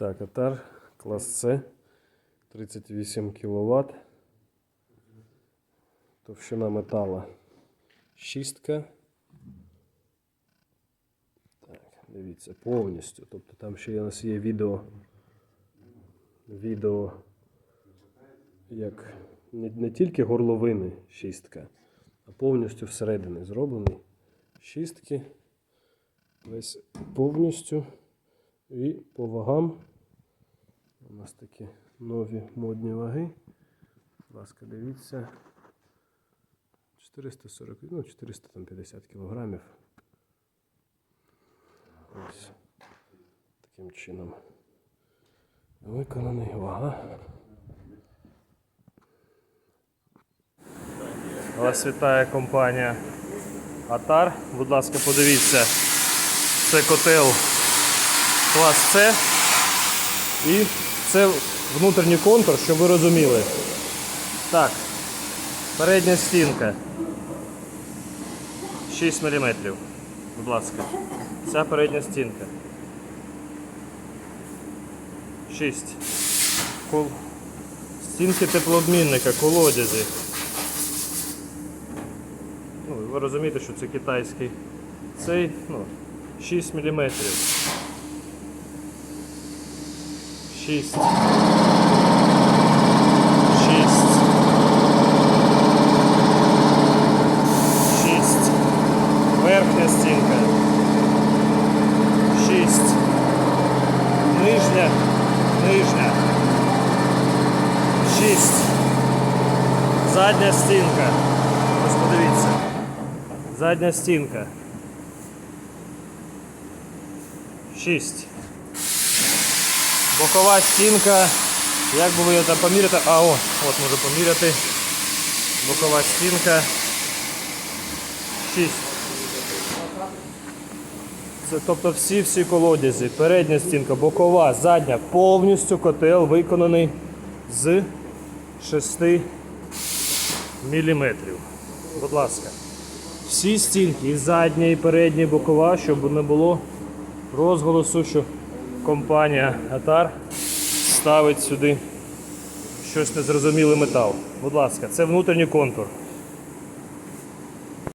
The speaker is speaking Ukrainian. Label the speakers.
Speaker 1: Так, Атар, клас С, 38 кВт. Товщина метала. Шістка. Так, дивіться, повністю. Тобто там ще у нас є відео. Відео, як не, не тільки горловини шістка, а повністю всередині зроблений. Шістки. Весь повністю. І по вагам. У нас такі нові модні ваги. Будь ласка, дивіться. 440, ну 450 кілограмів. Ось таким чином. Виконаний вага. Вас вітає компанія Атар. Будь ласка, подивіться. Це котел клас С. І це внутрішній контур, щоб ви розуміли. Так, передня стінка. 6 мм. Будь ласка. Ця передня стінка. 6. Кол... Стінки теплообмінника, колодязі. Ну, ви розумієте, що це китайський. Цей, ну, 6 мм. 6. 6. Шість. Верхня стінка. Шість. Нижня. Нижня. Шість. Задня стінка. Ось подивіться. Задня стінка. Шість. Бокова стінка. Як би ви її там поміряти? А, о, от можу поміряти. Бокова стінка. 6. Це тобто всі всі колодязі. Передня стінка, бокова, задня, повністю котел виконаний з 6 мм. Будь ласка. Всі стінки, і задня, і передня, і бокова, щоб не було розголосу, що компанія Атар ставить сюди щось незрозумілий метал. Будь ласка, це внутрішній контур.